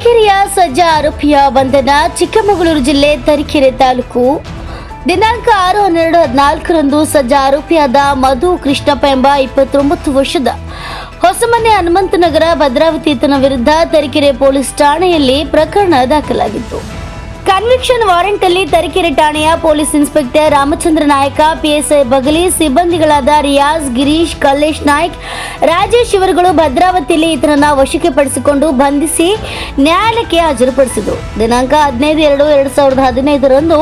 ತರೀಕೆರೆಯ ಸಜ್ಜಾ ಆರೋಪಿಯ ಬಂಧನ ಚಿಕ್ಕಮಗಳೂರು ಜಿಲ್ಲೆ ತರೀಕೆರೆ ತಾಲೂಕು. ದಿನಾಂಕ ಆರು ಹನ್ನೆರಡು ಹದಿನಾಲ್ಕರಂದು ಸಜ್ಜಾ ಆರೋಪಿಯಾದ ಮಧು ಕೃಷ್ಣಪ್ಪ ಎಂಬ ಇಪ್ಪತ್ತೊಂಬತ್ತು ವರ್ಷದ ಹೊಸಮನೆ ಹನುಮಂತನಗರ ಭದ್ರಾವತಿ ಈತನ ವಿರುದ್ಧ ತರೀಕೆರೆ ಪೊಲೀಸ್ ಠಾಣೆಯಲ್ಲಿ ಪ್ರಕರಣ ದಾಖಲಾಗಿತ್ತು. ಕನ್ವಿಕ್ಷನ್ ವಾರೆಂಟ್ ಅಲ್ಲಿ ತರೀಕೆರೆ ಠಾಣೆಯ police inspector Ramachandra Nayaka PSI Bagali, ಸಿಬ್ಬಂದಿಗಳಾದ Riyaz, Girish, Kallesh Naik, Rajesh ಇವರುಗಳು ಭದ್ರಾವತಿಯಲ್ಲಿ ಇತರನ್ನ ವಶಕ್ಕೆ ಪಡಿಸಿಕೊಂಡು ಬಂಧಿಸಿ ನ್ಯಾಯಾಲಯಕ್ಕೆ ಹಾಜರುಪಡಿಸಿದರು. ದಿನಾಂಕ ಹದಿನೈದು ಎರಡು ಎರಡು ಸಾವಿರದ ಹದಿನೈದರಂದು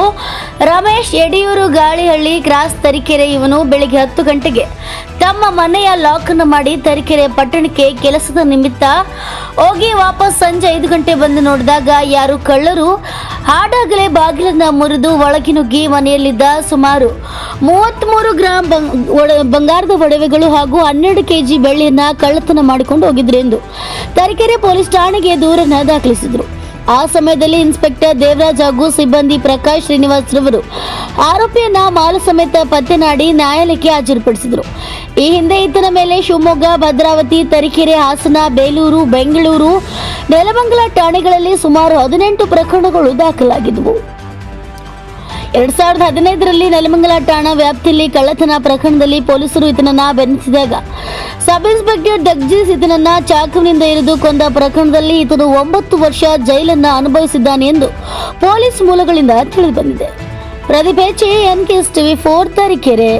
ರಮೇಶ್ ಯಡಿಯೂರು, ಗಾಳಿಹಳ್ಳಿ, ಕ್ರಾಸ್ ತರೀಕೆರೆ ಇವನು ಬೆಳಿಗ್ಗೆ ಹತ್ತು ಗಂಟೆಗೆ ತಮ್ಮ ಮನೆಯ ಲಾಕ್ ಅನ್ನು ಮಾಡಿ ತರೀಕೆರೆ ಪಟ್ಟಣಕ್ಕೆ ಕೆಲಸದ ನಿಮಿತ್ತ ಹೋಗಿ ವಾಪಸ್ ಸಂಜೆ ಐದು ಗಂಟೆ ಬಂದು ನೋಡಿದಾಗ ಯಾರು ಕಳ್ಳರು? ಹಾಡಾಗಲೇ ಬಾಗಿಲನ್ನ ಮುರಿದು ಒಳಗೆ ನುಗ್ಗಿ ಮನೆಯಲ್ಲಿದ್ದ ಸುಮಾರು ಮೂವತ್ತ್ಮೂರು ಗ್ರಾಂ ಬಂಗಾರದ ಒಡವೆಗಳು ಹಾಗೂ ಹನ್ನೆರಡು ಕೆಜಿ ಬೆಳ್ಳಿಯನ್ನ ಕಳ್ಳತನ ಮಾಡಿಕೊಂಡು ಹೋಗಿದ್ರು ಎಂದು ತರೀಕೆರೆ ಪೊಲೀಸ್ ಠಾಣೆಗೆ ದೂರನ್ನ ದಾಖಲಿಸಿದ್ರು. ಆ ಸಮಯದಲ್ಲಿ ಇನ್ಸ್ಪೆಕ್ಟರ್ ದೇವರಾಜ್ ಹಾಗೂ ಸಿಬ್ಬಂದಿ ಪ್ರಕಾಶ್ ಶ್ರೀನಿವಾಸ್ ರವರು ಆರೋಪಿಯನ್ನ ಮಾಲು ಸಮೇತ ಪತ್ತೆ ಮಾಡಿ ನ್ಯಾಯಾಲಯಕ್ಕೆ ಹಾಜರುಪಡಿಸಿದರು. ಈ ಹಿಂದೆ ಈತನ ಮೇಲೆ ಶಿವಮೊಗ್ಗ, ಭದ್ರಾವತಿ, ತರೀಕೆರೆ, ಹಾಸನ, ಬೇಲೂರು, ಬೆಂಗಳೂರು, ನೆಲಮಂಗಲ ಠಾಣೆಗಳಲ್ಲಿ ಸುಮಾರು ಹದಿನೆಂಟು ಪ್ರಕರಣಗಳು ದಾಖಲಾಗಿದ್ದವು. ಎರಡ್ ಸಾವಿರದ ಹದಿನೈದರಲ್ಲಿ ನೆಲಮಂಗಲ ಠಾಣಾ ವ್ಯಾಪ್ತಿಯಲ್ಲಿ ಕಳ್ಳತನ ಪ್ರಕರಣದಲ್ಲಿ ಪೊಲೀಸರು ಈತನನ್ನ ಬೆನ್ನತ್ತಿದಾಗ ಸಬ್ ಇನ್ಸ್ಪೆಕ್ಟರ್ ಡಗ್ಜೀಸ್ ಈತನನ್ನ ಚಾಕುವಿನಿಂದ ಇರಿದು ಕೊಂದ ಪ್ರಕರಣದಲ್ಲಿ ಈತನು ಒಂಬತ್ತು ವರ್ಷ ಜೈಲನ್ನ ಅನುಭವಿಸಿದ್ದಾನೆ ಎಂದು ಪೊಲೀಸ್ ಮೂಲಗಳಿಂದ ತಿಳಿದುಬಂದಿದೆ Pradeep H N K TV, for Tarikere.